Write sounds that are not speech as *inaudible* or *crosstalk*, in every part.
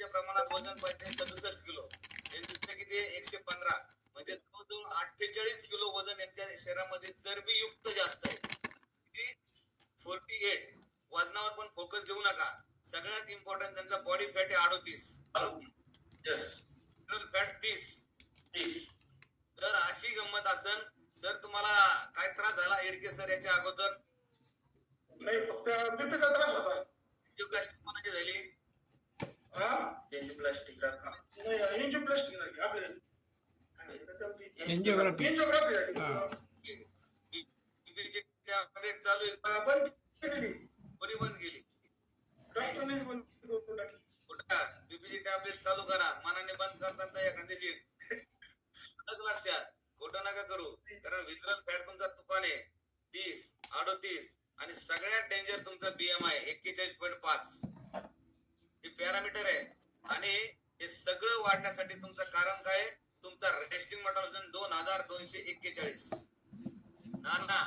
बीपीच्या प्रमाणात वजन पाहिजे सदुसष्ट किलो. यांचं किती एकशे पंधरा. म्हणजे जवळजवळ अठ्ठेचाळीस किलो वजन यांच्या शरीरामध्ये चरबीयुक्त जास्त आहे फोर्टी एट वजनावर पण फोकस देऊ नका. सगळ्यात इम्पॉर्टंट त्यांचा बॉडी फॅट आहे अडोतीस. फॅट तीस. तीस. तर अशी गंमत असन. सर तुम्हाला काय त्रास झाला एडके सर याच्या अगोदर? नाही फक्त बीपीचा त्रास होता झाली. हा? त्यांची प्लास्टिक नाही एंजिओप्लास्टिक झाली चालू आहे. बंद केली कोणी बंद केली? डॉक्टरने बंद करून टाकली. कुठं? बीपीची टॅबलेट चालू करा. मनाने बंद करताना एखाद्याची लक्षात. खोटं नका करू. कारण वितरण फॅट तुमचा तुफान आहे. तीस अडोतीस आणि सगळ्यात डेंजर तुमचा बीएमआय एक्केचाळीस पॉईंट पाच. हे पॅरामीटर आहे. आणि हे सगळं वाढण्यासाठी तुमचं कारण काय? तुमचा रेस्टिंग मेटाबॉलिझम दोन हजार दोनशे एक्केचाळीस. ना ना.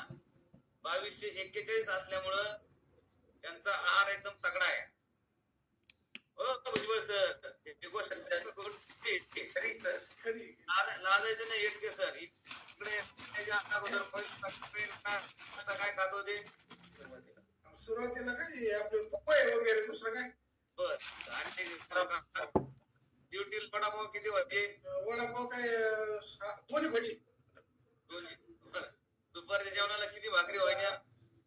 बावीसशे एक्केचाळीस असल्यामुळं त्यांचा आहार एकदम तगडा आहे. हो भुजबळ सर. गोष्ट लाजायचं नाही येटके सर. इकडे अगोदर पहिलं सकाळी नाश्ता काय खात होते सुरुवातीला सुरुवातीला काय आपले पपई वगैरे दुसरं काय बर ड्युटी वडापाव किती होते? वडापाव काय अं, हा, दोन्ही भजी दोन बर दुपारच्या जेवणाला किती भाकरी व्हायच्या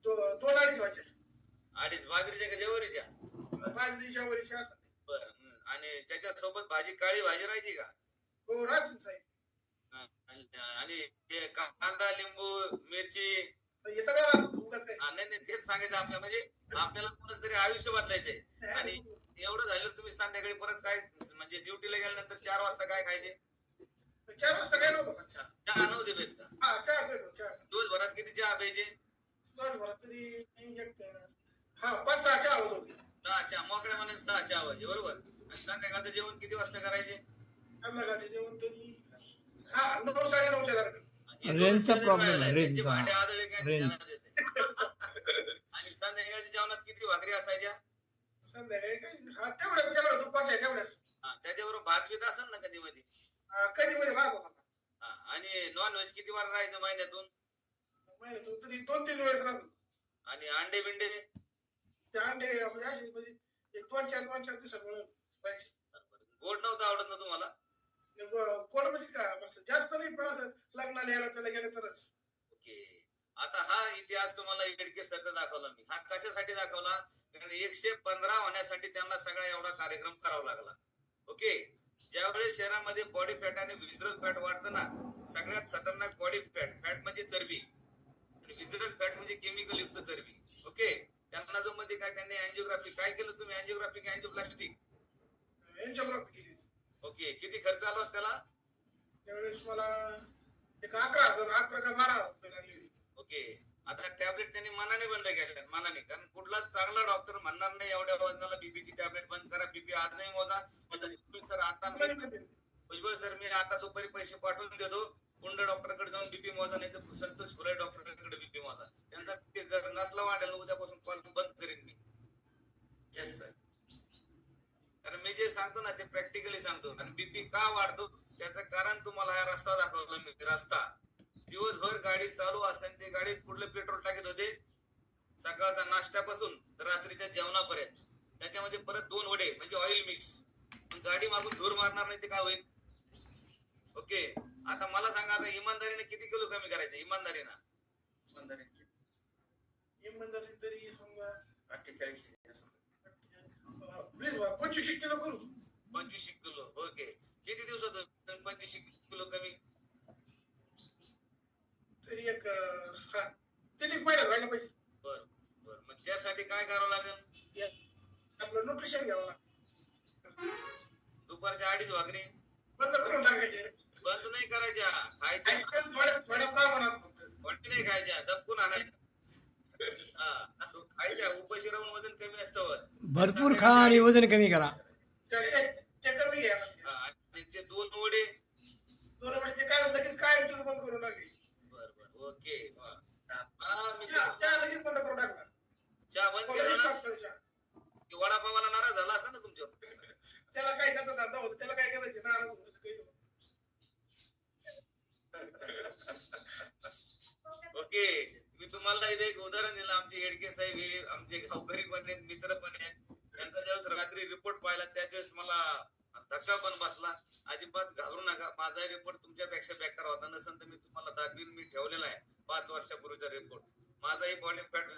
दो- दोन अडीच व्हायचे अडीच भाकरीच्या का जेवरीच्या बाजरीच्या वरीची असतात बर आणि त्याच्या सोबत भाजी काळी भाजी राहायची का हो राजूच आहे हा, आणि- आणि ते का- कांदा लिंबू मिरची हे सगळं राजूच उगाच काय हा, नाही नाही तेच सांगायचं आपल्याला म्हणजे आपल्याला कोणाच तरी आयुष्य बदलायचंय आणि एवढं झाल्यावर तुम्ही संध्याकाळी परत काय म्हणजे ड्युटीला गेल्यानंतर चार वाजता काय खायचे चार वाजता काय नव्हतं का चहा नव्हते भेट का हा चहा पेतो चहा दिवसभरात किती चहा प्यायचे दिवसभरात तरी एक हा पाच सहा चहा होत होते सहा चहा मोकळ्या मनाने सहा चहा व्हायचे बरोबर? आणि संध्याकाळचं जेवण किती वाजता करायचे? संध्याकाळचे जेवण तरी हा नऊ साडे नऊच्या दरम्यान. हे रेंजचा. त्यांचे रेंजचा. भांडे आदळे काय रेंज. आणि संध्याकाळच्या जेवणात किती भाकरी असायच्या? संध्याकाळी काय हा तेवढ्याच तेवढ्या दुपारच्या तेवढ्याच हा, त्याच्याबरोबर भात बीत असेल ना कधी मध्ये हा, कधी मध्ये राहत हा, आणि नॉन व्हेज किती वार राहायचं महिन्यातून? महिन्यातून तरी दोन तीन वेळेस राहत. होतो आणि अंडे बिंडे अंडे म्हणजे म्हणजे एक दोन चार दोन चार दिवसात पाहिजे. गोड नव्हतं आवडत ना तुम्हाला? कोण म्हणजे का बस जास्त नाही पण असं लग्नाला यायला त्याला गेलं तरच. ओके. आता हा इतिहास तुम्हाला येडके सरचा दाखवला मी. हा कशासाठी दाखवला? कारण एकशे पंधरा होण्यासाठी त्यांना सगळा एवढा कार्यक्रम करावा लागला. ओके? ज्यावेळेस शरीरामध्ये बॉडी फॅट आणि विजरल फॅट वाढतं ना सगळ्यात खतरनाक बॉडी फॅट फॅट म्हणजे चरबी. आणि विजरल फॅट म्हणजे केमिकल युक्त चरबी. ओके? त्यांना जो मध्ये काय त्यांनी अँजिओग्राफी काय केलं तुम्ही? अँजिओग्राफी की अँजिओप्लास्टिक एन्जिओग्राफी केली ओके किती खर्च आला होता त्याला? त्यावेळेस मला एक अकरा हजार अकरा का बारा हजार लागले. ओके आता टॅबलेट त्यांनी मनाने बंद केल्या मनाने. कारण कुठलाच चांगला डॉक्टर म्हणणार नाही एवढ्या वजनाला बीपीची टॅबलेट बंद करा बीपी आज नाही मोजा. सर आता भुजबळ सर मी आता दुपारी पैसे पाठवून देतो. कुंड डॉक्टरकडे जाऊन बीपी मोजा नाही तर संतोष फुले डॉक्टरकडे बीपी मोजा त्यांचा बीपी जर नसला वाढेल उद्यापासून कॉल बंद करीन मी. येस सर कारण मी जे सांगतो ना ते प्रॅक्टिकली सांगतो. आणि बीपी का वाढतो? त्याचं कारण तुम्हाला हा रस्ता दाखवला मी. रस्ता. दिवसभर गाडी चालू असताना ते गाडीत कुठलं पेट्रोल टाकत होते? सकाळचा नाश्त्यापासून तर रात्रीच्या जेवणापर्यंत. त्याच्यामध्ये परत दोन वडे म्हणजे ऑइल मिक्स गाडी मागून धूर मारणार नाही ते काय होईल? ओके. आता मला सांगा आता इमानदारीने किती किलो कमी करायचं? इमानदारीनं. इमानदारी तरी समजा अठ्ठेचाळीस पंचवीस किलो करू. पंचवीस किलो ओके. किती दिवसात पंचवीस किलो कमी? तरी एक तीन एक व्हायला पाहिजे. बर बर. मग त्यासाठी काय करावं लागेल? आपलं न्यूट्रिशन घ्यावं लागतं दुपारच्या अडीच वागणे. बंद करून टाकायचे. बंद नाही करायच्या खायच्या. फक्त? नाही खायच्या दबकून आणायच्या. हा तू खायच्या उपाशी राहून वजन कमी असतं. भरपूर खा आणि वजन कमी करा. हा, आणि ते दोन वडे दोन वेळेचे काय लगेच काय बंद करून टाकले बर बर ओके. हा. मी चहा लगेच बंद करून टाकला चहा बंद केला वडापावाला नाराज झाला असं ना तुमच्या त्याला काय गावकरी पण आहेत मित्र पण आहेत त्यांचा ज्यावेळेस रात्री रिपोर्ट पाहिला त्यावेळेस मला धक्का पण बसला अजिबात घाबरू नका माझा रिपोर्ट तुमच्यापेक्षा बेकार होता नसेल तर मी तुम्हाला दाखवीन मी ठेवलेला आहे पाच वर्षापूर्वीचा रिपोर्ट माझाही बॉडी फॅट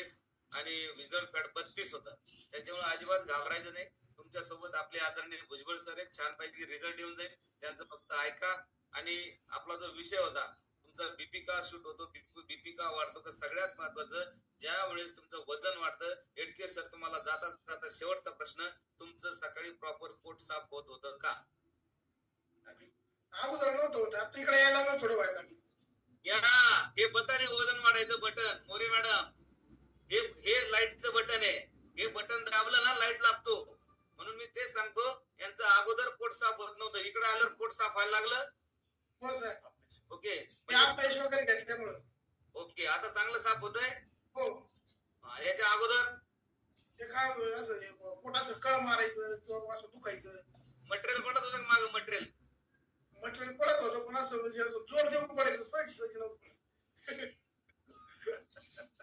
बेचाळीस आणि विजल फॅट बत्तीस होता त्याच्यामुळे अजिबात घाबरायचं नाही. तुमच्यासोबत आपले आदरणीय भुजबळ सर आहेत. छानपैकी रिझल्ट येऊन जाईल. त्यांचं फक्त ऐका. आणि आपला जो विषय होता तुमचा बीपी का शूट होतो बीपी का वाढतो का सगळ्यात महत्वाचं ज्या वेळेस तुमचं वजन वाढतं एडके सर तुम्हाला जाता जाता शेवटचा प्रश्न तुमचं सकाळी प्रॉपर पोट साफ होत होतं का? अगोदर नव्हतं होत. आता इकडे यायला थोडं व्हायला. या हे बटन वजन वाढायचं बटन. मोरे मॅडम. हे हे लाईटचं बटन आहे. हे बटन दाबलं ना लाइट लागतो. म्हणून मी तेच सांगतो यांचं अगोदर पोट साफ होत नव्हतं. इकडे आल्यावर पोट साफ व्हायला लागलं? हो ओके. वगैरे घेतल्यामुळं ओके आता चांगलं साफ होत आहे हो याच्या अगोदर? ते काय असं पोटाचं कळ मारायचं किंवा असं दुखायचं. मटेरियल पडत होतं माग मटेरियल? मटेरियल पडत होतं पण असं म्हणजे असं जोर देऊन पडायचं सहज सहज नव्हतं. *laughs*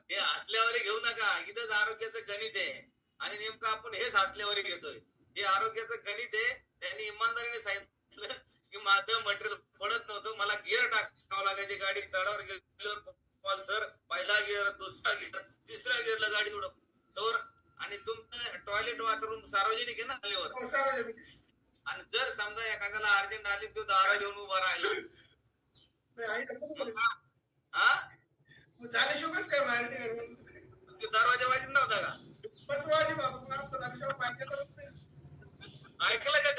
हे हसल्यावर घेऊ नका. इथंच आरोग्याचं गणित आहे. आणि नेमकं आपण हेच हसल्यावर घेतोय. हे आरोग्याचं गणित आहे. त्यांनी इमानदारीने सांगितलं की माझं मटेरियल पडत नव्हतं. मला गिअर टाकावं लागायचे गाडी. चढावर गेल्यावर पल्सर पहिला गिअर दुसरा गिअर तिसऱ्या गिअरला गाडी उडत तर आणि तुमचं टॉयलेट बाथरूम सार्वजनिक आहे ना खालीवर? हो आणि जर समजा एखाद्याला अर्जंट आली तो दारा घेऊन उभा राहिला. हा? झाल्याशिवाय कसं काय बाहेर? तो दरवाजा वाजत नव्हता का बस पण आपलं झाल्याशिवाय बाहेर नाही. ऐकलं का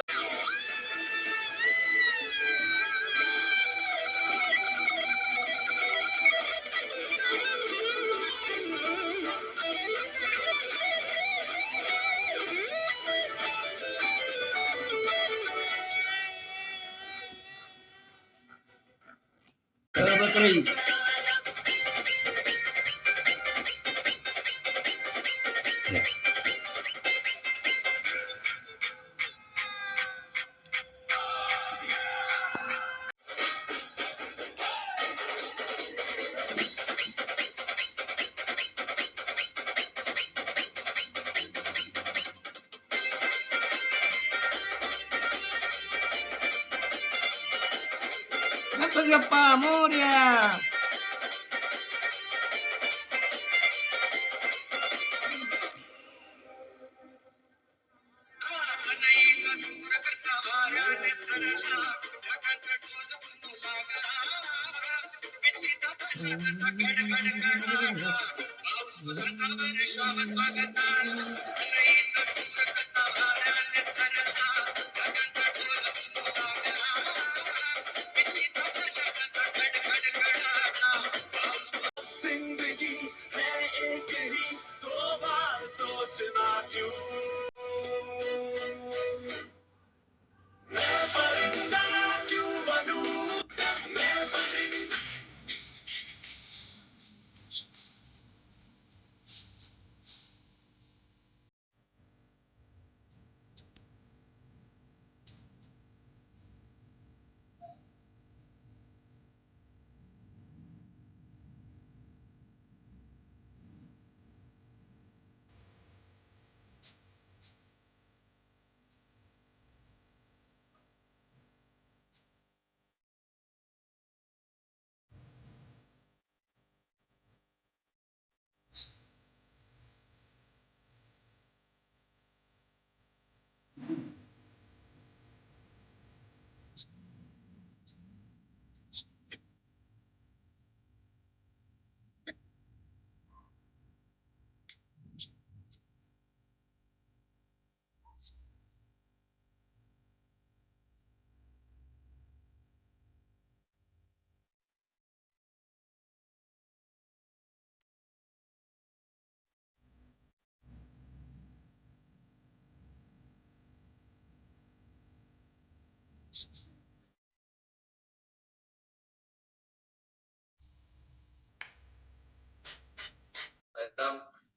बकरी गणपती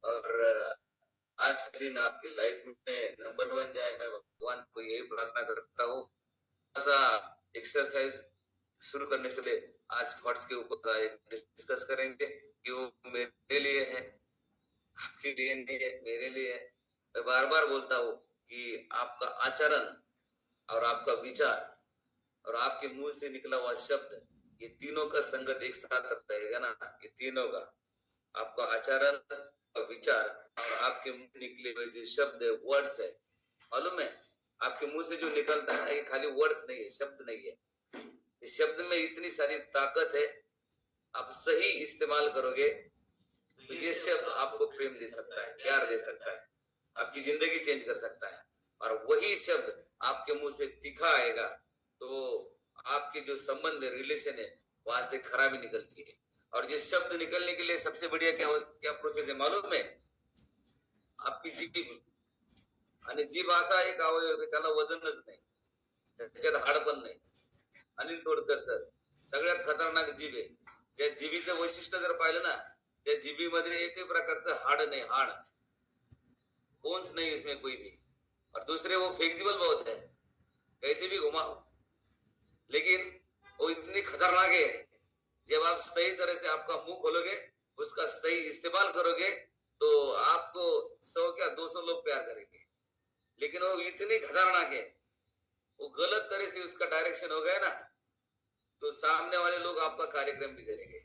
और आज के दिन आपकी लाइफ में नंबर वन जाए, मैं भगवान को यही प्रार्थना करता हूँ। एक्सरसाइज शुरू करने से ले आज थॉट्स के ऊपर डिस्कस करेंगे कि वो मेरे लिए है, आपके लिए नहीं है, मेरे लिए है। मैं बार बार बोलता हूँ कि आपका आचरण और आपका विचार और आपके मुँह से निकला हुआ शब्द, ये तीनों का संगत एक साथ रहेगा ना? ये तीनों का। आपका आचरण और विचार और आपके मुँह निकले हुए जो शब्द है वर्ड्स है। मालूम है? आपके मुँह से जो निकलता है ये खाली वर्ड्स नहीं है, शब्द नहीं है। इस शब्द में इतनी सारी ताकत है, आप सही इस्तेमाल करोगे तो ये शब्द आपको प्रेम दे सकता है, प्यार दे सकता है, आपकी ज़िंदगी चेंज कर सकता है। और वही शब्द आपके मुँह से तीखा आएगा। तो आपके जो संबंध है रिलेशन है वहां से खराबी निकलती है। और जिस शब्द निकलने के लिए सबसे बढ़िया क्या हो, क्या प्रोसेस है मालूम है? आपकी जीभ आणि जीभ असा एक अवयव आहे, त्याला वजनच नाही। त्याच्यात हाड पण नाही. अनिल तोडकर सर सगळ्यात खतरनाक जीभ आहे. त्या जीबीचं वैशिष्ट्य जर पाहिलं ना त्या जीबीमध्ये एकही प्रकारचं हाड नाही हाड. बोन्स नहीं इसमें कोई भी. और दूसरे वो फ्लेक्सिबल बहुत है. कैसे भी घुमाओ. लेकिन वो इतनी खतरनाक है। जब आप सही तरह से आपका मुँह खोलोगे, उसका सही इस्तेमाल करोगे तो आपको सौ क्या दो सौ लोग प्यार करेंगे। लेकिन वो इतनी खतरनाक है। वो गलत तरह से उसका डायरेक्शन हो गया ना तो सामने वाले लोग आपका कार्यक्रम भी करेंगे।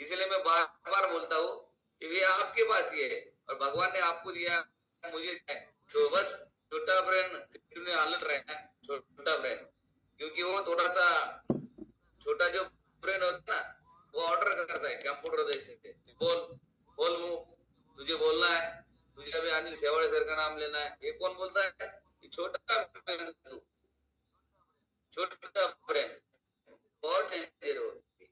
इसलिए मैं बार बार बोलता हूँ कि ये आपके पास ही है और भगवान ने आपको दिया, मुझे दिया तो बस छोटा ब्रेन में आलट रहना छोटा ब्रेन। क्योंकि वो थोड़ा सा छोटा जो ब्रेन होता है ना, वो ऑर्डर करता है कंप्यूटर जैसे बोल बोल मुँह, तुझे बोलना है, तुझे अभी अनिल सेवाड़े सर का नाम लेना है। ये कौन बोलता है? ये छोटा छोटा ब्रेन बहुत डेंजर होती है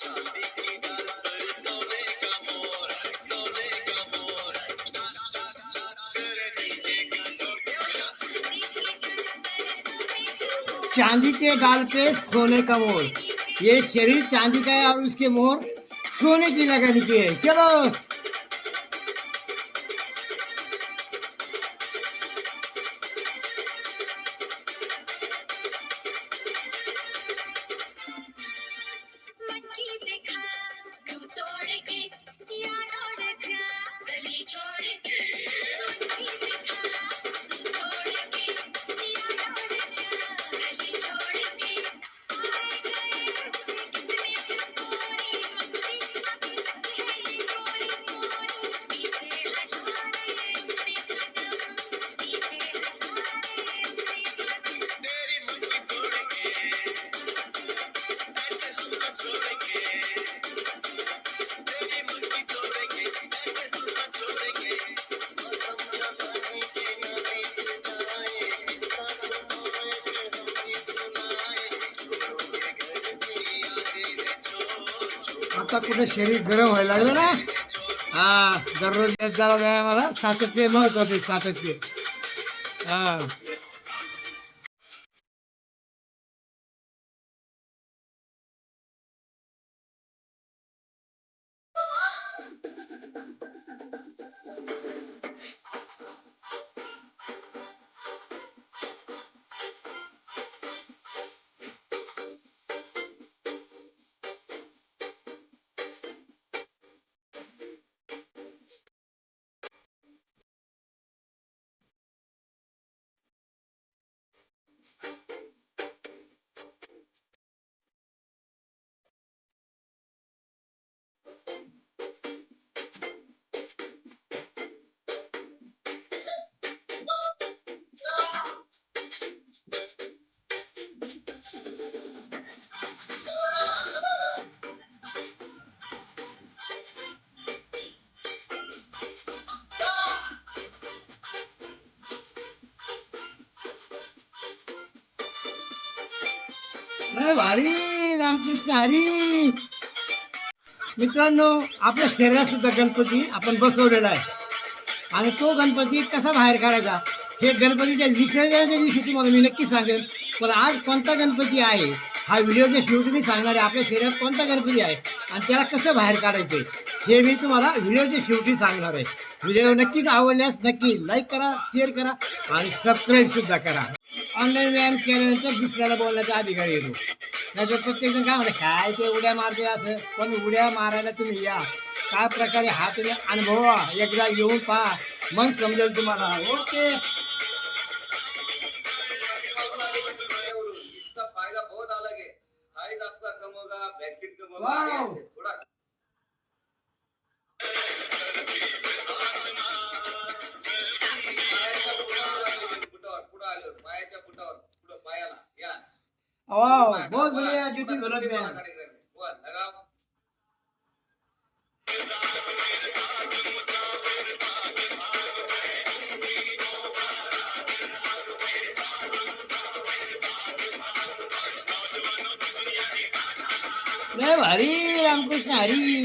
चांदी के डाल पे सोने का मोर। ये शरीर चांदी का है और उसके मोर सोने की लगा है। चलो। आता कुठे शरीर गरम व्हायला लागलं ना? हा दररोज येत जावं व्यायामाला सातत्य महत्त्वाचे आहे, सातत्य. हा. अरे भारी रामकृष्ण हरी मित्रांनो आपल्या शरीरात सुद्धा गणपती आपण बसवलेला आहे. आणि तो गणपती कसा बाहेर काढायचा हे गणपतीच्या विसर्जनाच्या दिवशी तुम्हाला मी नक्की सांगेन. पण आज कोणता गणपती आहे हा व्हिडिओच्या शेवटी मी सांगणार आहे आपल्या शरीरात कोणता गणपती आहे आणि त्याला कसं बाहेर काढायचं हे मी तुम्हाला व्हिडिओच्या शेवटी सांगणार आहे. व्हिडिओ नक्कीच आवडल्यास नक्की लाईक करा शेअर करा आणि सबस्क्राईबसुद्धा करा. ऑनलाईन व्यायाम केल्यानंतर दुसऱ्याला बोलण्याचा अधिकार येतो. नाहीतर प्रत्येक जण काय म्हणते काय ते उड्या मारते असं? पण उड्या मारायला तुम्ही या. काय प्रकारे हा तुम्ही अनुभवा एकदा येऊन पहा. मग समजेल तुम्हाला. ओके. इसका फायदा बहुत अलग है। साइज आपका कम होगा बैकसीट कम होगा Wow. ऐसे थोड़ा वाव बहुत बढ़िया ज्योति गलत वाला में कार्यक्रम है वन लगाओ लय भारी रामकृष्ण हरी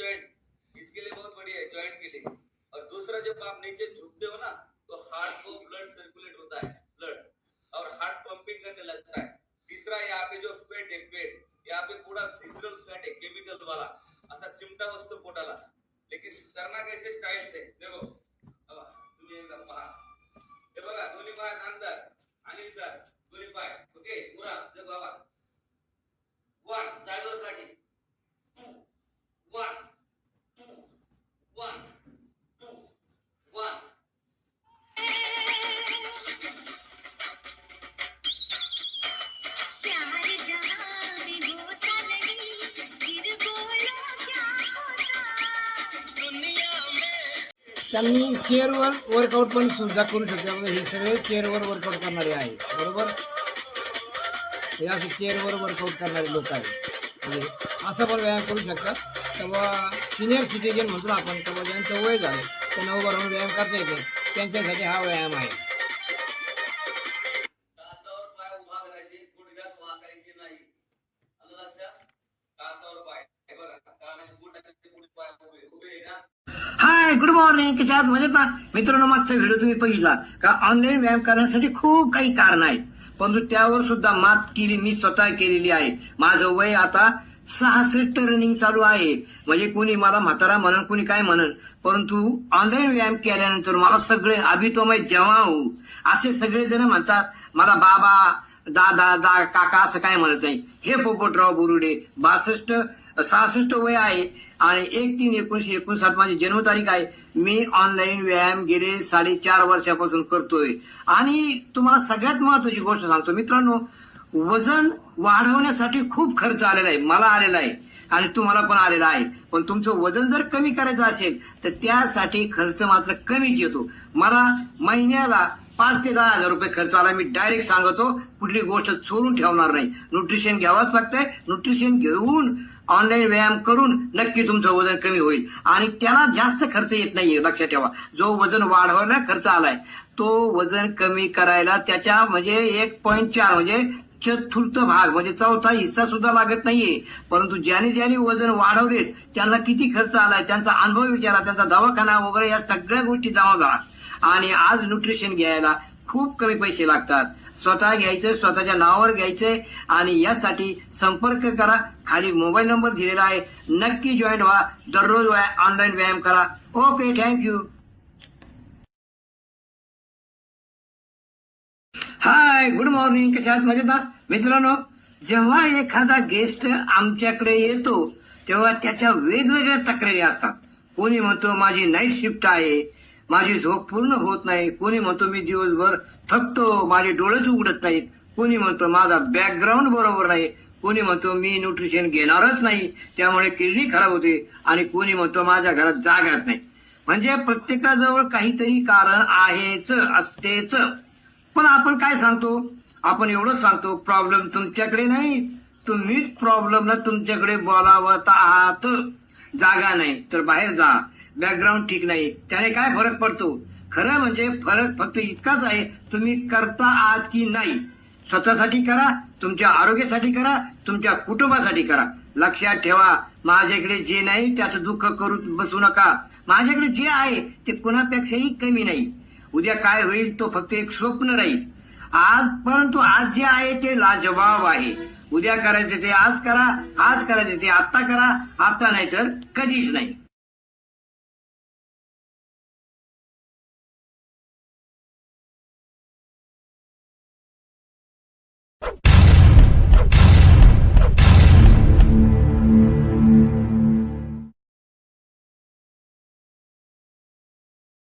जो जॉइंट ना जॉइंट इसके लिए बहुत बढ़िया है जॉइंट के लिए। और दूसरा, जब आप नीचे झुकते हो ना तो हार्ट को ब्लड सर्कुलेट होता है ब्लड और हार्ट पंपिंग करने लगता है। तीसरा, यहाँ पे जो फैट है फैट यहाँ पे पूरा फ़िज़िकल फैट है केमिकल वाला। असा चिमटा बसतो पोटाला। लेकिन करना कैसे स्टाईल से? देखो। तुम्ही एकदा पहा। हे बघा, दोन्ही पाय अंदर अनिल सर, दोन्ही पाय ओके पुरा. बाबा. वन जागेवर काठी. One two one two one प्यार जहां भी होता नहीं फिर बोलो क्या होता दुनिया में त्यांनी चेअरवर वर्कआउट पण सुद्धा करू शकता. बघा, हे सगळे चेअरवर वर्कआउट करणारे आहे बरोबर? हे असे चेअरवर वर्कआउट करणारे लोक आहेत. म्हणजे असं पण व्यायाम करू शकतात. तेव्हा सिनियर सिटीजन म्हणतो ना आपण तेव्हा ज्यांचं वय झालं त्यांना उभं राहून व्यायाम करता येते. त्यांच्यासाठी हा व्यायाम आहे. टाचावर पाय उभा करायचे गुडघ्यात वाकायचे नाही. आलं लक्षात? टाचावर पाय. हे बघा कानाचे गुडघ्याचे पुढे पाय उभे उभे आहे ना हाय गुड मॉर्निंग कशा म्हणजे ना? मित्रांनो मागचा व्हिडिओ तुम्ही बघितला का? ऑनलाईन व्यायाम करण्यासाठी खूप काही कारण आहेत. परंतु त्यावर सुद्धा मात केली मी स्वतः केलेली आहे. माझं वय आता सहासष्ट रनिंग चालू आहे. म्हणजे कोणी मला म्हातारा म्हणन कोणी काय म्हणन परंतु ऑनलाईन व्यायाम केल्यानंतर मला सगळे अभितोमय जेव्हा होऊ असे सगळे जण म्हणतात मला बाबा दादा दा काका असं काय म्हणत नाही. हे पोपटराव बुरुडे बासष्ट सहासष्ट वय आहे आणि एक तीन एकोणीशे एकोणसाठ माझी जन्मतारीख आहे. मी ऑनलाईन व्यायाम गेले साडेचार वर्षापासून करतोय. आणि तुम्हाला सगळ्यात महत्वाची गोष्ट सांगतो. मित्रांनो वजन वाढवण्यासाठी खूप खर्च आलेला आहे. मला आलेला आहे. आणि तुम्हाला पण आलेला आहे. पण तुमचं वजन जर कमी करायचं असेल तर त्यासाठी खर्च मात्र कमीच येतो. मला महिन्याला पाच ते दहा हजार रुपये खर्च आला मी डायरेक्ट सांगतो कुठली गोष्ट चोरून ठेवणार नाही. न्यूट्रिशन घ्यावंच लागतंय. न्यूट्रिशन घेऊन ऑनलाईन व्यायाम करून नक्की तुमचं वजन कमी होईल. आणि त्याला जास्त खर्च येत नाहीये लक्षात ठेवा. जो वजन वाढवायला खर्च आलाय तो वजन कमी करायला त्याच्या म्हणजे एक पॉईंट चार म्हणजे चतुर्थ भाग म्हणजे चौथा हिस्सा सुद्धा लागत नाहीये. परंतु ज्याने ज्याने वजन वाढवले त्यांना किती खर्च आलाय त्यांचा अनुभव विचारा त्यांचा दवाखाना वगैरे या सगळ्या गोष्टी जमा करा आणि आज न्यूट्रिशन घ्यायला खूप कमी पैसे लागतात. स्वतः घ्यायचं स्वतःच्या नावावर घ्यायचंय आणि यासाठी संपर्क करा. खाली मोबाईल नंबर दिलेला आहे. नक्की जॉईन व्हा. दररोज ऑनलाईन व्यायाम करा. Okay thank you hi good morning कशा आहात? मजेत ना मित्रांनो जेव्हा एखादा गेस्ट आमच्याकडे येतो तेव्हा त्याच्या वेगवेगळ्या तक्रारी असतात. कोणी म्हणतो माझी नाईट शिफ्ट आहे. माझी झोप पूर्ण होत नाही. कोणी म्हणतो मी दिवसभर थकतो माझे डोळेच उघडत नाहीत. कोणी म्हणतो माझा बॅकग्राऊंड बरोबर नाही. कोणी म्हणतो मी न्यूट्रिशन घेणारच नाही. त्यामुळे किडनी खराब होते आणि कोणी म्हणतो माझ्या घरात जागाच नाही. म्हणजे प्रत्येकाजवळ काहीतरी कारण आहेच असतेच. पण आपण काय सांगतो? आपण एवढंच सांगतो प्रॉब्लेम तुमच्याकडे नाही. तुम्हीच प्रॉब्लेमला तुमच्याकडे बोलावत आहात. जागा नाही तर बाहेर जा. बॅकग्राऊंड ठीक नाही. त्याने काय फरक पडतो? खरं म्हणजे फरक फक्त इतकाच आहे तुम्ही करता आज की नाही. स्वतःसाठी करा तुमच्या आरोग्यासाठी करा तुमच्या कुटुंबासाठी करा. लक्षात ठेवा माझ्याकडे जे नाही त्याचं दुःख करू बसू नका. माझ्याकडे जे आहे ते कुणापेक्षाही कमी नाही. उद्या काय होईल तो फक्त एक स्वप्न राहील. आज परंतु आज जे आहे ते लाजवाब आहे. उद्या करायचे ते आज करा आज करायचे ते आत्ता करा आता नाही तर कधीच नाही.